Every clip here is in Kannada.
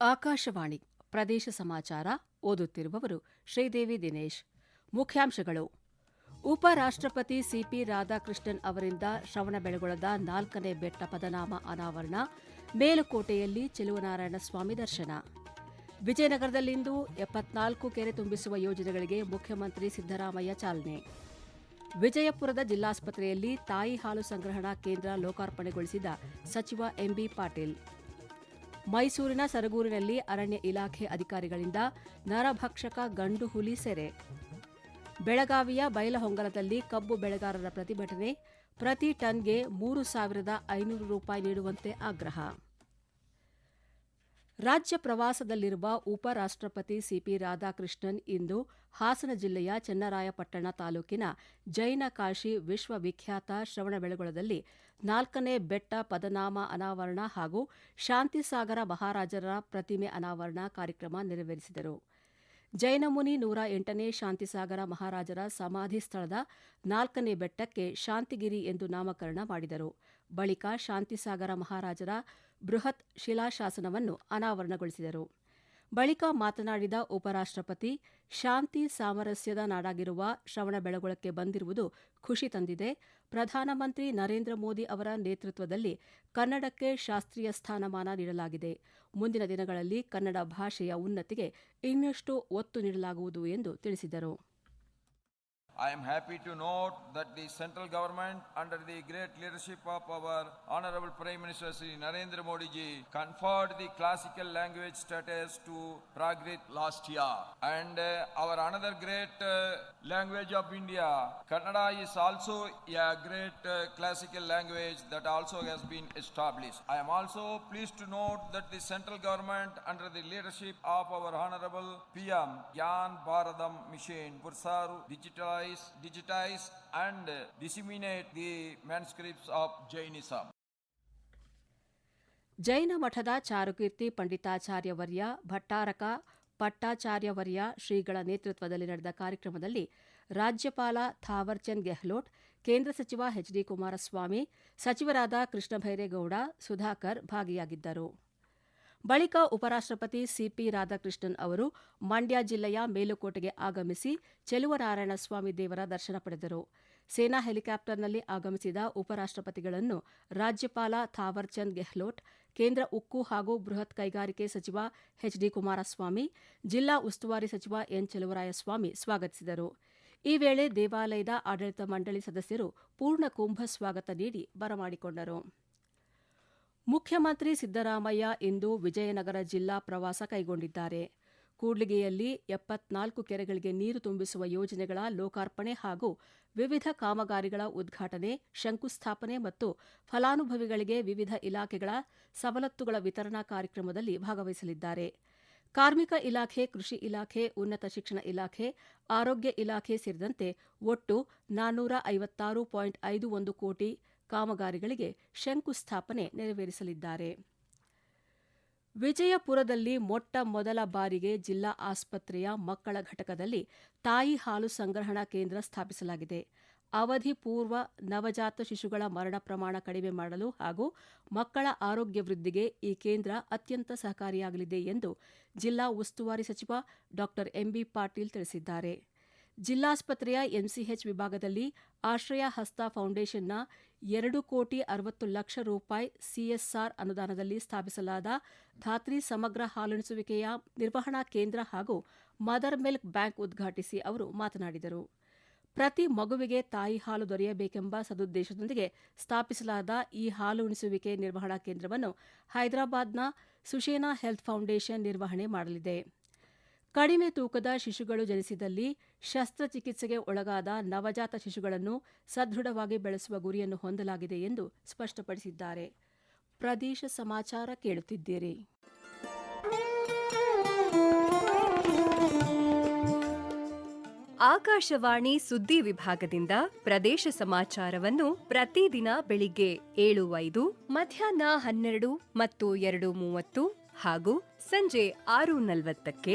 ಆಕಾಶವಾಣಿ ಪ್ರದೇಶ ಸಮಾಚಾರ ಓದುತ್ತಿರುವವರು ಶ್ರೀದೇವಿ ದಿನೇಶ್. ಮುಖ್ಯಾಂಶಗಳು. ಉಪರಾಷ್ಟ್ರಪತಿ ಸಿಪಿ ರಾಧಾಕೃಷ್ಣನ್ ಅವರಿಂದ ಶ್ರವಣಬೆಳಗೊಳದ ನಾಲ್ಕನೇ ಬೆಟ್ಟ ಪದನಾಮ ಅನಾವರಣ, ಮೇಲುಕೋಟೆಯಲ್ಲಿ ಚೆಲುವನಾರಾಯಣ ಸ್ವಾಮಿ ದರ್ಶನ. ವಿಜಯನಗರದಲ್ಲಿಂದು ಎಪ್ಪತ್ನಾಲ್ಕು ಕೆರೆ ತುಂಬಿಸುವ ಯೋಜನೆಗಳಿಗೆ ಮುಖ್ಯಮಂತ್ರಿ ಸಿದ್ದರಾಮಯ್ಯ ಚಾಲನೆ. ವಿಜಯಪುರದ ಜಿಲ್ಲಾಸ್ಪತ್ರೆಯಲ್ಲಿ ತಾಯಿ ಹಾಲು ಸಂಗ್ರಹಣಾ ಕೇಂದ್ರ ಲೋಕಾರ್ಪಣೆಗೊಳಿಸಿದ ಸಚಿವ ಎಂಬಿ ಪಾಟೀಲ್. ಮೈಸೂರಿನ ಸರಗೂರಿನಲ್ಲಿ ಅರಣ್ಯ ಇಲಾಖೆ ಅಧಿಕಾರಿಗಳಿಂದ ನರಭಕ್ಷಕ ಗಂಡು ಹುಲಿ ಸೆರೆ. ಬೆಳಗಾವಿಯ ಬೈಲಹೊಂಗಲದಲ್ಲಿ ಕಬ್ಬು ಬೆಳೆಗಾರರ ಪ್ರತಿಭಟನೆ, ಪ್ರತಿ ಟನ್ಗೆ ಮೂರು ಸಾವಿರದ ಐನೂರು ರೂಪಾಯಿ ನೀಡುವಂತೆ ಆಗ್ರಹ. ರಾಜ್ಯ ಪ್ರವಾಸದಲ್ಲಿರುವ ಉಪರಾಷ್ಟ್ರಪತಿ ಸಿಪಿ ರಾಧಾಕೃಷ್ಣನ್ ಇಂದು ಹಾಸನ ಜಿಲ್ಲೆಯ ಚೆನ್ನರಾಯಪಟ್ಟಣ ತಾಲೂಕಿನ ಜೈನ ಕಾಶಿ ವಿಶ್ವವಿಖ್ಯಾತ ಶ್ರವಣಬೆಳಗೊಳದಲ್ಲಿ ನಾಲ್ಕನೇ ಬೆಟ್ಟ ಪದನಾಮ ಅನಾವರಣ ಹಾಗೂ ಶಾಂತಿಸಾಗರ ಮಹಾರಾಜರ ಪ್ರತಿಮೆ ಅನಾವರಣ ಕಾರ್ಯಕ್ರಮ ನೆರವೇರಿಸಿದರು. ಜೈನಮುನಿ ನೂರ ಎಂಟನೇ ಶಾಂತಿಸಾಗರ ಮಹಾರಾಜರ ಸಮಾಧಿ ಸ್ಥಳದ ನಾಲ್ಕನೇ ಬೆಟ್ಟಕ್ಕೆ ಶಾಂತಿಗಿರಿ ಎಂದು ನಾಮಕರಣ ಮಾಡಿದರು. ಬಳಿಕ ಶಾಂತಿಸಾಗರ ಮಹಾರಾಜರ ಬೃಹತ್ ಶಿಲಾಶಾಸನವನ್ನು ಅನಾವರಣಗೊಳಿಸಿದರು. ಬಳಿಕ ಮಾತನಾಡಿದ ಉಪರಾಷ್ಟ್ರಪತಿ, ಶಾಂತಿ ಸಾಮರಸ್ಯದ ನಾಡಾಗಿರುವ ಶ್ರವಣಬೆಳಗೊಳಕ್ಕೆ ಬಂದಿರುವುದು ಖುಷಿ ತಂದಿದೆ. ಪ್ರಧಾನಮಂತ್ರಿ ನರೇಂದ್ರ ಮೋದಿ ಅವರ ನೇತೃತ್ವದಲ್ಲಿ ಕನ್ನಡಕ್ಕೆ ಶಾಸ್ತ್ರೀಯ ಸ್ಥಾನಮಾನ ನೀಡಲಾಗಿದೆ. ಮುಂದಿನ ದಿನಗಳಲ್ಲಿ ಕನ್ನಡ ಭಾಷೆಯ ಉನ್ನತಿಗೆ ಇನ್ನಷ್ಟು ಒತ್ತು ನೀಡಲಾಗುವುದು ಎಂದು ತಿಳಿಸಿದರು. I am happy to note that the central government, under the great leadership of our Honorable Prime Minister Sri Narendra Modi ji, conferred the classical language status to Prakrit last year. And uh, our another great uh, language of India, Kannada, is also a great uh, classical language that also has been established. I am also pleased to note that the central government, under the leadership of our Honorable PM, Gyan Bharadam Mission, Pursaru, digitalize, digitize and uh, disseminate the manuscripts of Jainism. ಜೈನ ಮಠದ ಚಾರುಕೀರ್ತಿ ಪಂಡಿತಾಚಾರ್ಯವರ್ಯ ಭಟ್ಟಾರಕ ಪಟ್ಟಾಚಾರ್ಯವರ್ಯ ಶ್ರೀಗಳ ನೇತೃತ್ವದಲ್ಲಿ ನಡೆದ ಕಾರ್ಯಕ್ರಮದಲ್ಲಿ ರಾಜ್ಯಪಾಲ ಥಾವರ್ಚಂದ್ ಗೆಹ್ಲೋಟ್ ಕೇಂದ್ರ ಸಚಿವ ಎಚ್ ಡಿ ಕುಮಾರಸ್ವಾಮಿ ಸಚಿವರಾದ ಕೃಷ್ಣ ಭೈರೇಗೌಡ ಸುಧಾಕರ್ ಭಾಗಿಯಾಗಿದ್ದರು ಬಳಿಕ ಉಪರಾಷ್ಟ್ರಪತಿ ಸಿಪಿ ರಾಧಾಕೃಷ್ಣನ್ ಅವರು ಮಂಡ್ಯ ಜಿಲ್ಲೆಯ ಮೇಲುಕೋಟೆಗೆ ಆಗಮಿಸಿ ಚೆಲುವನಾರಾಯಣ ಸ್ವಾಮಿ ದೇವರ ದರ್ಶನ ಪಡೆದರು. ಸೇನಾ ಹೆಲಿಕಾಪ್ಟರ್ನಲ್ಲಿ ಆಗಮಿಸಿದ ಉಪರಾಷ್ಟ್ರಪತಿಗಳನ್ನು ರಾಜ್ಯಪಾಲ ಥಾವರ್ಚಂದ್ ಗೆಹ್ಲೋಟ್, ಕೇಂದ್ರ ಉಕ್ಕು ಹಾಗೂ ಬೃಹತ್ ಕೈಗಾರಿಕೆ ಸಚಿವ ಎಚ್ ಡಿ ಕುಮಾರಸ್ವಾಮಿ, ಜಿಲ್ಲಾ ಉಸ್ತುವಾರಿ ಸಚಿವ ಎನ್. ಚೆಲುವರಾಯಸ್ವಾಮಿ ಸ್ವಾಗತಿಸಿದರು. ಈ ವೇಳೆ ದೇವಾಲಯದ ಆಡಳಿತ ಮಂಡಳಿ ಸದಸ್ಯರು ಪೂರ್ಣ ಕುಂಭ ಸ್ವಾಗತ ನೀಡಿ ಬರಮಾಡಿಕೊಂಡರು. ಮುಖ್ಯಮಂತ್ರಿ ಸಿದ್ದರಾಮಯ್ಯ ಇಂದು ವಿಜಯನಗರ ಜಿಲ್ಲಾ ಪ್ರವಾಸ ಕೈಗೊಂಡಿದ್ದಾರೆ. ಕೂಡ್ಲಿಗೆಯಲ್ಲಿ ಎಪ್ಪತ್ನಾಲ್ಕು ಕೆರೆಗಳಿಗೆ ನೀರು ತುಂಬಿಸುವ ಯೋಜನೆಗಳ ಲೋಕಾರ್ಪಣೆ ಹಾಗೂ ವಿವಿಧ ಕಾಮಗಾರಿಗಳ ಉದ್ಘಾಟನೆ, ಶಂಕುಸ್ಥಾಪನೆ ಮತ್ತು ಫಲಾನುಭವಿಗಳಿಗೆ ವಿವಿಧ ಇಲಾಖೆಗಳ ಸವಲತ್ತುಗಳ ವಿತರಣಾ ಕಾರ್ಯಕ್ರಮದಲ್ಲಿ ಭಾಗವಹಿಸಲಿದ್ದಾರೆ. ಕಾರ್ಮಿಕ ಇಲಾಖೆ, ಕೃಷಿ ಇಲಾಖೆ, ಉನ್ನತ ಶಿಕ್ಷಣ ಇಲಾಖೆ, ಆರೋಗ್ಯ ಇಲಾಖೆ ಸೇರಿದಂತೆ ಒಟ್ಟು ನಾನ್ನೂರ ಐವತ್ತಾರು ಪಾಯಿಂಟ್ ಐದು ಒಂದು ಕೋಟಿ ಕಾಮಗಾರಿಗಳಿಗೆ ಶಂಕುಸ್ಥಾಪನೆ ನೆರವೇರಿಸಲಿದ್ದಾರೆ. ವಿಜಯಪುರದಲ್ಲಿ ಮೊಟ್ಟ ಮೊದಲ ಬಾರಿಗೆ ಜಿಲ್ಲಾ ಆಸ್ಪತ್ರೆಯ ಮಕ್ಕಳ ಘಟಕದಲ್ಲಿ ತಾಯಿ ಹಾಲು ಸಂಗ್ರಹಣಾ ಕೇಂದ್ರ ಸ್ಥಾಪಿಸಲಾಗಿದೆ. ಅವಧಿ ಪೂರ್ವ ನವಜಾತ ಶಿಶುಗಳ ಮರಣ ಪ್ರಮಾಣ ಕಡಿಮೆ ಮಾಡಲು ಹಾಗೂ ಮಕ್ಕಳ ಆರೋಗ್ಯ ವೃದ್ಧಿಗೆ ಈ ಕೇಂದ್ರ ಅತ್ಯಂತ ಸಹಕಾರಿಯಾಗಲಿದೆ ಎಂದು ಜಿಲ್ಲಾ ಉಸ್ತುವಾರಿ ಸಚಿವ ಡಾ ಎಂಬಿ ಪಾಟೀಲ್ ತಿಳಿಸಿದ್ದಾರೆ. ಜಿಲ್ಲಾಸ್ಪತ್ರೆಯ ಎಂಸಿಎಚ್ ವಿಭಾಗದಲ್ಲಿ ಆಶ್ರಯ ಹಸ್ತ ಫೌಂಡೇಶನ್ನ ಎರಡು ಕೋಟಿ ಅರವತ್ತು ಲಕ್ಷ ರೂಪಾಯಿ ಸಿಎಸ್ಆರ್ ಅನುದಾನದಲ್ಲಿ ಸ್ಥಾಪಿಸಲಾದ ಧಾತ್ರಿ ಸಮಗ್ರ ಹಾಲುಣಿಸುವಿಕೆಯ ನಿರ್ವಹಣಾ ಕೇಂದ್ರ ಹಾಗೂ ಮದರ್ ಮಿಲ್ಕ್ ಬ್ಯಾಂಕ್ ಉದ್ಘಾಟಿಸಿ ಅವರು ಮಾತನಾಡಿದರು. ಪ್ರತಿ ಮಗುವಿಗೆ ತಾಯಿ ಹಾಲು ದೊರೆಯಬೇಕೆಂಬ ಸದುದ್ದೇಶದೊಂದಿಗೆ ಸ್ಥಾಪಿಸಲಾದ ಈ ಹಾಲು ಉಣಿಸುವಿಕೆ ನಿರ್ವಹಣಾ ಕೇಂದ್ರವನ್ನು ಹೈದರಾಬಾದ್ನ ಸುಶೇನಾ ಹೆಲ್ತ್ ಫೌಂಡೇಶನ್ ನಿರ್ವಹಣೆ ಮಾಡಲಿದೆ. ಕಡಿಮೆ ತೂಕದ ಶಿಶುಗಳು ಜನಿಸಿದಲ್ಲಿ ಶಸ್ತ್ರಚಿಕಿತ್ಸೆಗೆ ಒಳಗಾದ ನವಜಾತ ಶಿಶುಗಳನ್ನು ಸದೃಢವಾಗಿ ಬೆಳೆಸುವ ಗುರಿಯನ್ನು ಹೊಂದಲಾಗಿದೆ ಎಂದು ಸ್ಪಷ್ಟಪಡಿಸಿದ್ದಾರೆ. ಪ್ರದೇಶ ಸಮಾಚಾರ ಕೇಳುತ್ತಿದ್ದೀರಿ. ಆಕಾಶವಾಣಿ ಸುದ್ದಿ ವಿಭಾಗದಿಂದ ಪ್ರದೇಶ ಸಮಾಚಾರವನ್ನು ಪ್ರತಿದಿನ ಬೆಳಿಗ್ಗೆ ಏಳು ಐದು ಮಧ್ಯಾಹ್ನ ಹನ್ನೆರಡು ಮತ್ತು ಎರಡು ಮೂವತ್ತು ಹಾಗೂ ಸಂಜೆ ಆರು ನಲವತ್ತಕ್ಕೆ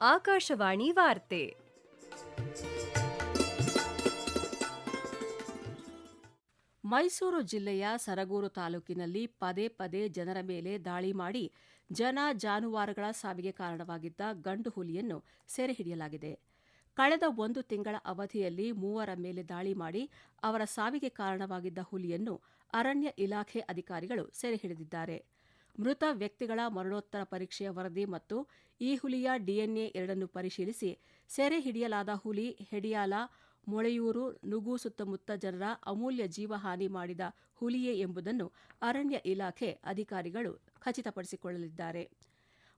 ಆಕಾಶವಾಣಿ ವಾರ್ತೆ. ಮೈಸೂರು ಜಿಲ್ಲೆಯ ಸರಗೂರು ತಾಲೂಕಿನಲ್ಲಿ ಪದೇ ಪದೇ ಜನರ ಮೇಲೆ ದಾಳಿ ಮಾಡಿ ಜನ ಜಾನುವಾರುಗಳ ಸಾವಿಗೆ ಕಾರಣವಾಗಿದ್ದ ಗಂಡು ಹುಲಿಯನ್ನು ಸೆರೆ ಹಿಡಿಯಲಾಗಿದೆ. ಕಳೆದ ಒಂದು ತಿಂಗಳ ಅವಧಿಯಲ್ಲಿ ಮೂವರ ಮೇಲೆ ದಾಳಿ ಮಾಡಿ ಅವರ ಸಾವಿಗೆ ಕಾರಣವಾಗಿದ್ದ ಹುಲಿಯನ್ನು ಅರಣ್ಯ ಇಲಾಖೆ ಅಧಿಕಾರಿಗಳು ಸೆರೆ ಹಿಡಿದಿದ್ದಾರೆ. ಮೃತ ವ್ಯಕ್ತಿಗಳ ಮರಣೋತ್ತರ ಪರೀಕ್ಷೆಯ ವರದಿ ಮತ್ತು ಈ ಹುಲಿಯ ಡಿಎನ್ಎ ಎರಡನ್ನು ಪರಿಶೀಲಿಸಿ ಸೆರೆ ಹಿಡಿಯಲಾದ ಹುಲಿ ಹೆಡಿಯಾಲ ಮೊಳೆಯೂರು, ನುಗು ಸುತ್ತಮುತ್ತ ಜನರ ಅಮೂಲ್ಯ ಜೀವಹಾನಿ ಮಾಡಿದ ಹುಲಿಯೇ ಎಂಬುದನ್ನು ಅರಣ್ಯ ಇಲಾಖೆ ಅಧಿಕಾರಿಗಳು ಖಚಿತಪಡಿಸಿಕೊಳ್ಳಲಿದ್ದಾರೆ.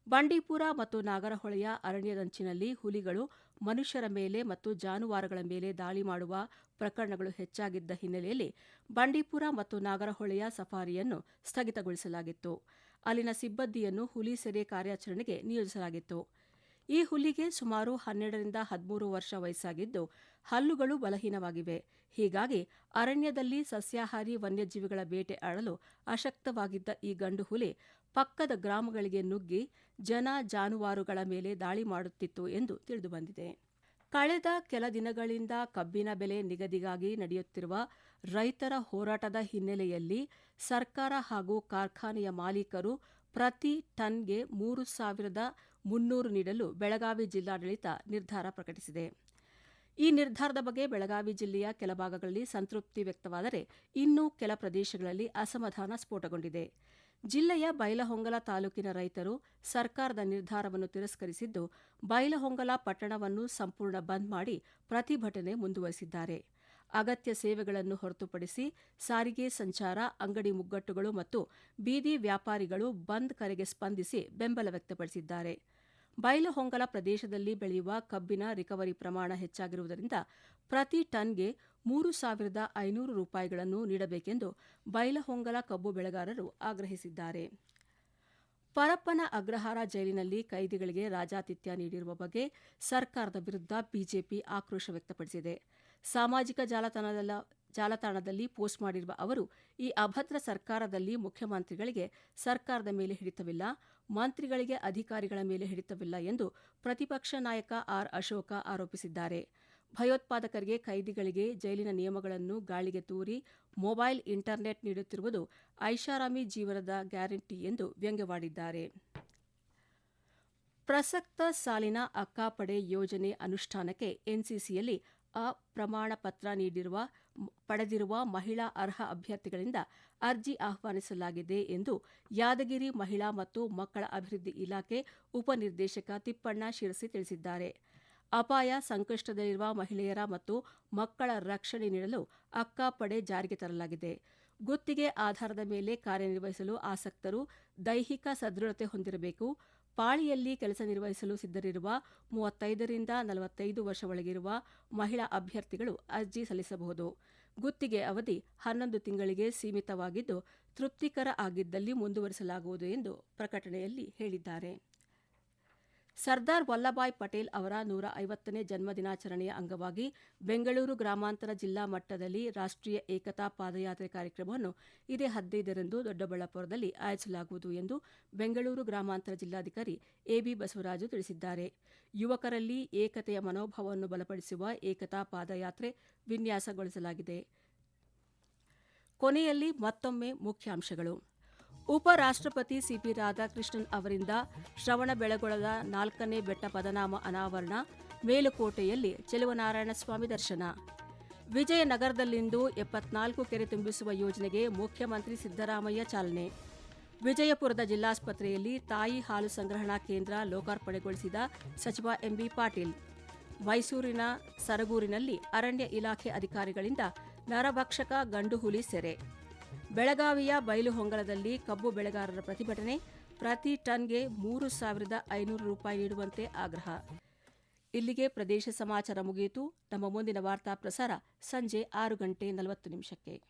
ಬಂಡೀಪುರ ಮತ್ತು ನಾಗರಹೊಳೆಯ ಅರಣ್ಯದಂಚಿನಲ್ಲಿ ಹುಲಿಗಳು ಮನುಷ್ಯರ ಮೇಲೆ ಮತ್ತು ಜಾನುವಾರುಗಳ ಮೇಲೆ ದಾಳಿ ಮಾಡುವ ಪ್ರಕರಣಗಳು ಹೆಚ್ಚಾಗಿದ್ದ ಹಿನ್ನೆಲೆಯಲ್ಲಿ ಬಂಡೀಪುರ ಮತ್ತು ನಾಗರಹೊಳೆಯ ಸಫಾರಿಯನ್ನು ಸ್ಥಗಿತಗೊಳಿಸಲಾಗಿತ್ತು. ಅಲ್ಲಿನ ಸಿಬ್ಬಂದಿಯನ್ನು ಹುಲಿ ಸೆರೆ ಕಾರ್ಯಾಚರಣೆಗೆ ನಿಯೋಜಿಸಲಾಗಿತ್ತು. ಈ ಹುಲಿಗೆ ಸುಮಾರು ಹನ್ನೆರಡರಿಂದ ಹದಿಮೂರು ವರ್ಷ ವಯಸ್ಸಾಗಿದ್ದು, ಹಲ್ಲುಗಳು ಬಲಹೀನವಾಗಿವೆ. ಹೀಗಾಗಿ ಅರಣ್ಯದಲ್ಲಿ ಸಸ್ಯಾಹಾರಿ ವನ್ಯಜೀವಿಗಳ ಬೇಟೆ ಆಡಲು ಅಶಕ್ತವಾಗಿದ್ದ ಈ ಗಂಡು ಹುಲಿ ಪಕ್ಕದ ಗ್ರಾಮಗಳಿಗೆ ನುಗ್ಗಿ ಜನ ಜಾನುವಾರುಗಳ ಮೇಲೆ ದಾಳಿ ಮಾಡುತ್ತಿತ್ತು ಎಂದು ತಿಳಿದುಬಂದಿದೆ. ಕಳೆದ ಕೆಲ ದಿನಗಳಿಂದ ಕಬ್ಬಿನ ಬೆಲೆ ನಿಗದಿಗಾಗಿ ನಡೆಯುತ್ತಿರುವ ರೈತರ ಹೋರಾಟದ ಹಿನ್ನೆಲೆಯಲ್ಲಿ ಸರ್ಕಾರ ಹಾಗೂ ಕಾರ್ಖಾನೆಯ ಮಾಲೀಕರು ಪ್ರತಿ ಟನ್ಗೆ ಮೂರು ಸಾವಿರದ ಮುನ್ನೂರು ನೀಡಲು ಬೆಳಗಾವಿ ಜಿಲ್ಲಾಡಳಿತ ನಿರ್ಧಾರ ಪ್ರಕಟಿಸಿದೆ. ಈ ನಿರ್ಧಾರದ ಬಗ್ಗೆ ಬೆಳಗಾವಿ ಜಿಲ್ಲೆಯ ಕೆಲ ಭಾಗಗಳಲ್ಲಿ ಸಂತೃಪ್ತಿ ವ್ಯಕ್ತವಾದರೆ ಇನ್ನೂ ಕೆಲ ಪ್ರದೇಶಗಳಲ್ಲಿ ಅಸಮಾಧಾನ ಸ್ಫೋಟಗೊಂಡಿದೆ. ಜಿಲ್ಲೆಯ ಬೈಲಹೊಂಗಲ ತಾಲೂಕಿನ ರೈತರು ಸರ್ಕಾರದ ನಿರ್ಧಾರವನ್ನು ತಿರಸ್ಕರಿಸಿದ್ದು, ಬೈಲಹೊಂಗಲ ಪಟ್ಟಣವನ್ನು ಸಂಪೂರ್ಣ ಬಂದ್ ಮಾಡಿ ಪ್ರತಿಭಟನೆ ಮುಂದುವರೆಸಿದ್ದಾರೆ. ಅಗತ್ಯ ಸೇವೆಗಳನ್ನು ಹೊರತುಪಡಿಸಿ ಸಾರಿಗೆ ಸಂಚಾರ, ಅಂಗಡಿ ಮುಗ್ಗಟ್ಟುಗಳು ಮತ್ತು ಬೀದಿ ವ್ಯಾಪಾರಿಗಳು ಬಂದ್ ಕರೆಗೆ ಸ್ಪಂದಿಸಿ ಬೆಂಬಲ ವ್ಯಕ್ತಪಡಿಸಿದ್ದಾರೆ. ಬೈಲಹೊಂಗಲ ಪ್ರದೇಶದಲ್ಲಿ ಬೆಳೆಯುವ ಕಬ್ಬಿನ ರಿಕವರಿ ಪ್ರಮಾಣ ಹೆಚ್ಚಾಗಿರುವುದರಿಂದ ಪ್ರತಿ ಟನ್ಗೆ ಮೂರು ಸಾವಿರದ ಐನೂರು ರೂಪಾಯಿಗಳನ್ನು ನೀಡಬೇಕೆಂದು ಬೈಲಹೊಂಗಲ ಕಬ್ಬು ಬೆಳೆಗಾರರು ಆಗ್ರಹಿಸಿದ್ದಾರೆ. ಪರಪ್ಪನ ಅಗ್ರಹಾರ ಜೈಲಿನಲ್ಲಿ ಕೈದಿಗಳಿಗೆ ರಾಜಾತಿಥ್ಯ ನೀಡಿರುವ ಬಗ್ಗೆ ಸರ್ಕಾರದ ವಿರುದ್ಧ ಬಿಜೆಪಿ ಆಕ್ರೋಶ ವ್ಯಕ್ತಪಡಿಸಿದೆ. ಸಾಮಾಜಿಕ ಜಾಲತಾಣದಲ್ಲ, ಜಾಲತಾಣದಲ್ಲಿ ಪೋಸ್ಟ್ ಮಾಡಿರುವ ಅವರು, ಈ ಅಭದ್ರ ಸರ್ಕಾರದಲ್ಲಿ ಮುಖ್ಯಮಂತ್ರಿಗಳಿಗೆ ಸರ್ಕಾರದ ಮೇಲೆ ಹಿಡಿತವಿಲ್ಲ, ಮಂತ್ರಿಗಳಿಗೆ ಅಧಿಕಾರಿಗಳ ಮೇಲೆ ಹಿಡಿತವಿಲ್ಲ ಎಂದು ಪ್ರತಿಪಕ್ಷ ನಾಯಕ ಆರ್ ಅಶೋಕ ಆರೋಪಿಸಿದ್ದಾರೆ. ಭಯೋತ್ಪಾದಕರಿಗೆ ಕೈದಿಗಳಿಗೆ ಜೈಲಿನ ನಿಯಮಗಳನ್ನು ಗಾಳಿಗೆ ತೂರಿ, ಮೊಬೈಲ್, ಇಂಟರ್ನೆಟ್ ನೀಡುತ್ತಿರುವುದು ಐಷಾರಾಮಿ ಜೀವನದ ಗ್ಯಾರಂಟಿ ಎಂದು ವ್ಯಂಗ್ಯವಾಡಿದ್ದಾರೆ. ಪ್ರಸಕ್ತ ಸಾಲಿನ ಅಕ್ಕಾಪಡೆ ಯೋಜನೆ ಅನುಷ್ಠಾನಕ್ಕೆ ಎನ್ಸಿಸಿಯಲ್ಲಿ ಅಪ್ರಮಾಣ ಪತ್ರ ನೀಡಿರುವ, ಪಡೆದಿರುವ ಮಹಿಳಾ ಅರ್ಹ ಅಭ್ಯರ್ಥಿಗಳಿಂದ ಅರ್ಜಿ ಆಹ್ವಾನಿಸಲಾಗಿದೆ ಎಂದು ಯಾದಗಿರಿ ಮಹಿಳಾ ಮತ್ತು ಮಕ್ಕಳ ಅಭಿವೃದ್ಧಿ ಇಲಾಖೆ ಉಪನಿರ್ದೇಶಕ ತಿಪ್ಪಣ್ಣ ಶಿರಸಿ ತಿಳಿಸಿದ್ದಾರೆ. ಅಪಾಯ ಸಂಕಷ್ಟದಲ್ಲಿರುವ ಮಹಿಳೆಯರ ಮತ್ತು ಮಕ್ಕಳ ರಕ್ಷಣೆ ನೀಡಲು ಅಕ್ಕಾಪಡೆ ಜಾರಿಗೆ ತರಲಾಗಿದೆ. ಗುತ್ತಿಗೆ ಆಧಾರದ ಮೇಲೆ ಕಾರ್ಯನಿರ್ವಹಿಸಲು ಆಸಕ್ತರು ದೈಹಿಕ ಸದೃಢತೆ ಹೊಂದಿರಬೇಕು. ಪಾಳಿಯಲ್ಲಿ ಕೆಲಸ ನಿರ್ವಹಿಸಲು ಸಿದ್ಧರಿರುವ ಮೂವತ್ತೈದರಿಂದ ನಲವತ್ತೈದು ವರ್ಷ ಒಳಗಿರುವ ಮಹಿಳಾ ಅಭ್ಯರ್ಥಿಗಳು ಅರ್ಜಿ ಸಲ್ಲಿಸಬಹುದು. ಗುತ್ತಿಗೆ ಅವಧಿ ಹನ್ನೊಂದು ತಿಂಗಳಿಗೆ ಸೀಮಿತವಾಗಿದ್ದು, ತೃಪ್ತಿಕರ ಆಗಿದ್ದಲ್ಲಿ ಮುಂದುವರಿಸಲಾಗುವುದು ಎಂದು ಪ್ರಕಟಣೆಯಲ್ಲಿ ಹೇಳಿದ್ದಾರೆ. ಸರ್ದಾರ್ ವಲ್ಲಭಾಯ್ ಪಟೇಲ್ ಅವರ ನೂರ ಐವತ್ತನೇ ಜನ್ಮದಿನಾಚರಣೆಯ ಅಂಗವಾಗಿ ಬೆಂಗಳೂರು ಗ್ರಾಮಾಂತರ ಜಿಲ್ಲಾ ಮಟ್ಟದಲ್ಲಿ ರಾಷ್ಟ್ರೀಯ ಏಕತಾ ಪಾದಯಾತ್ರೆ ಕಾರ್ಯಕ್ರಮವನ್ನು ಇದೇ ಹದಿನೈದರಂದು ದೊಡ್ಡಬಳ್ಳಾಪುರದಲ್ಲಿ ಆಯೋಜಿಸಲಾಗುವುದು ಎಂದು ಬೆಂಗಳೂರು ಗ್ರಾಮಾಂತರ ಜಿಲ್ಲಾಧಿಕಾರಿ ಎಬಿ ಬಸವರಾಜು ತಿಳಿಸಿದ್ದಾರೆ. ಯುವಕರಲ್ಲಿ ಏಕತೆಯ ಮನೋಭಾವವನ್ನು ಬಲಪಡಿಸುವ ಏಕತಾ ಪಾದಯಾತ್ರೆ ವಿನ್ಯಾಸಗೊಳಿಸಲಾಗಿದೆ. ಕೊನೆಯಲ್ಲಿ ಮತ್ತೊಮ್ಮೆ ಮುಖ್ಯಾಂಶಗಳು. ಉಪರಾಷ್ಟ್ರಪತಿ ಸಿಪಿ ರಾಧಾಕೃಷ್ಣನ್ ಅವರಿಂದ ಶ್ರವಣಬೆಳಗೊಳದ ನಾಲ್ಕನೇ ಬೆಟ್ಟ ಪದನಾಮ ಅನಾವರಣ, ಮೇಲುಕೋಟೆಯಲ್ಲಿ ಚೆಲುವನಾರಾಯಣ ಸ್ವಾಮಿ ದರ್ಶನ. ವಿಜಯನಗರದಲ್ಲಿಂದು ಎಪ್ಪತ್ನಾಲ್ಕು ಕೆರೆ ತುಂಬಿಸುವ ಯೋಜನೆಗೆ ಮುಖ್ಯಮಂತ್ರಿ ಸಿದ್ದರಾಮಯ್ಯ ಚಾಲನೆ. ವಿಜಯಪುರದ ಜಿಲ್ಲಾಸ್ಪತ್ರೆಯಲ್ಲಿ ತಾಯಿ ಹಾಲು ಸಂಗ್ರಹಣಾ ಕೇಂದ್ರ ಲೋಕಾರ್ಪಣೆಗೊಳಿಸಿದ ಸಚಿವ ಎಂಬಿ ಪಾಟೀಲ್. ಮೈಸೂರಿನ ಸರಗೂರಿನಲ್ಲಿ ಅರಣ್ಯ ಇಲಾಖೆ ಅಧಿಕಾರಿಗಳಿಂದ ನರಭಕ್ಷಕ ಗಂಡು ಹುಲಿ ಸೆರೆ. ಬೆಳಗಾವಿಯ ಬಯಲು ಹೊಂಗಳದಲ್ಲಿ ಕಬ್ಬು ಬೆಳೆಗಾರರ ಪ್ರತಿಭಟನೆ. ಪ್ರತಿ ಟನ್ಗೆ ಮೂರು ಸಾವಿರದ ಐನೂರು ರೂಪಾಯಿ ನೀಡುವಂತೆ ಆಗ್ರಹ. ಇಲ್ಲಿಗೆ ಪ್ರದೇಶ ಸಮಾಚಾರ ಮುಗಿಯಿತು. ನಮ್ಮ ಮುಂದಿನ ವಾರ್ತಾ ಪ್ರಸಾರ ಸಂಜೆ ಆರು ಗಂಟೆ ನಲವತ್ತು ನಿಮಿಷಕ್ಕೆ.